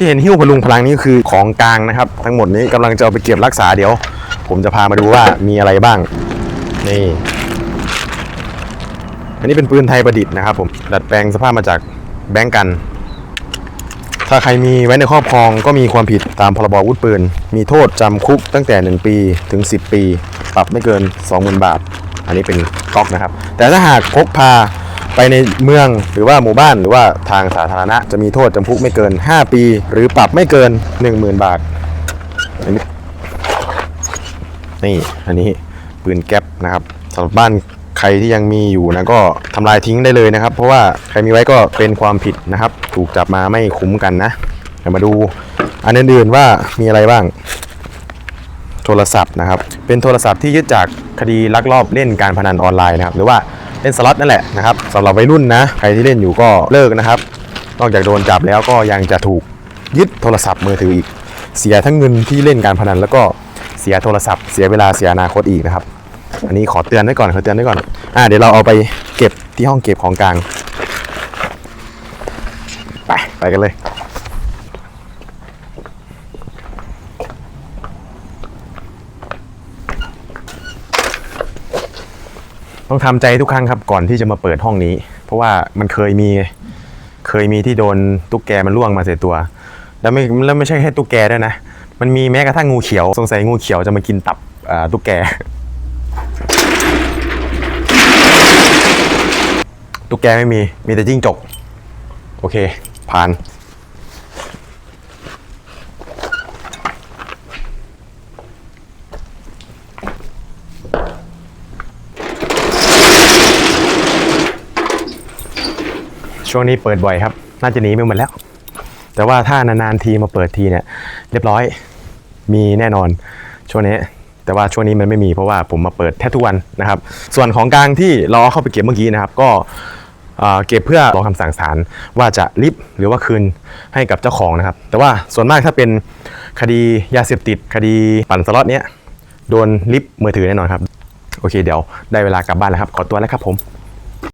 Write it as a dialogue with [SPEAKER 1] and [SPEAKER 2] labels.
[SPEAKER 1] ที่เห็นหิ้วพลุงพลังนี่คือของกลางนะครับ ทั้งหมดนี้กำลังจะเอาไปเก็บรักษาเดี๋ยว ผมจะพามาดูว่ามีอะไรบ้าง นี่ อันนี้เป็นปืนไทยประดิษฐ์นะครับ ผมดัดแปลงสภาพมาจากแบงก์กัน ถ้าใครมีไว้ในครอบครองก็มีความผิดตามพรบอาวุธปืน มีโทษจำคุกตั้งแต่ 1 ปีถึง 10 ปี ปรับไม่เกิน 20,000 บาท อันนี้เป็นก๊อกนะครับ แต่ถ้าหากพกพา ไปในเมืองหรือว่าหมู่บ้านหรือว่าทางสาธารณะจะมีโทษจำคุกไม่เกิน 5 ปี หรือปรับไม่เกิน 10,000 บาทน,นี่อันนี้ปืนแก๊ปนะครับสำหรับบ้านใครที่ยังมีอยู่นะก็ทำลายทิ้งได้เลยนะครับ เพราะว่าใครมีไว้ก็เป็นความผิดนะครับ ถูกจับมาไม่คุ้มกันนะเดี๋ยวมาดูอันอื่นๆว่ามีอะไรบ้าง โทรศัพท์นะครับ เป็นโทรศัพท์ที่ยึดจากคดีลักลอบเล่นการพนันออนไลน์นะครับ หรือว่า เล่นสล็อตนั่นแหละนะครับสำหรับวัยรุ่นนะใครที่เล่นอยู่ก็เลิกนะครับ นอกจากโดนจับแล้วก็ยังจะถูกยึดโทรศัพท์มือถืออีก เสียทั้งเงินที่เล่นการพนันแล้วก็เสียโทรศัพท์เสียเวลาเสียอนาคตอีกนะครับ อันนี้ขอเตือนไว้ก่อนขอเตือนไว้ก่อนอ่าเดี๋ยวเราเอาไปเก็บที่ห้องเก็บของกลาง ไป ไปกันเลย ต้องทำใจทุกครั้งครับก่อนที่จะมาเปิดห้องนี้ เพราะว่ามันเคยมีเคยมีที่โดนตุ๊กแกมันล่วงมาใส่ตัว แล้วไม่แล้วไม่ใช่แค่ตุ๊กแกด้วยนะ มันมีแม้กระทั่งงูเขียว สงสัยงูเขียวจะมากินตับอ่าตุ๊กแก ตุ๊กแกไม่มีมีแต่จิ้งจก โอเค ผ่าน ช่วงนี้เปิดบ่อยครับ น่าจะหนีไปหมดแล้ว แต่ว่าถ้านานๆทีมาเปิดทีเนี่ย เรียบร้อยมีแน่นอน ช่วงนี้ แต่ว่าช่วงนี้มันไม่มีเพราะว่าผมมาเปิดแทบทุกวันนะครับ ส่วนของกลางที่เราเอเข้าไปเก็บเมื่อกี้นะครับ ก็เอ่อเก็บเพื่อรอคำสั่งศาลว่าจะริบหรือว่าคืนให้กับเจ้าของนะครับ แต่ว่าส่วนมากถ้าเป็นคดียาเสพติด คดีปั่นสล็อตเนี้ยโดนริบมือถือแน่นอนครับ โอเคเดี๋ยวได้เวลากลับบ้านแล้วครับ ขอตัวแล้วครับผม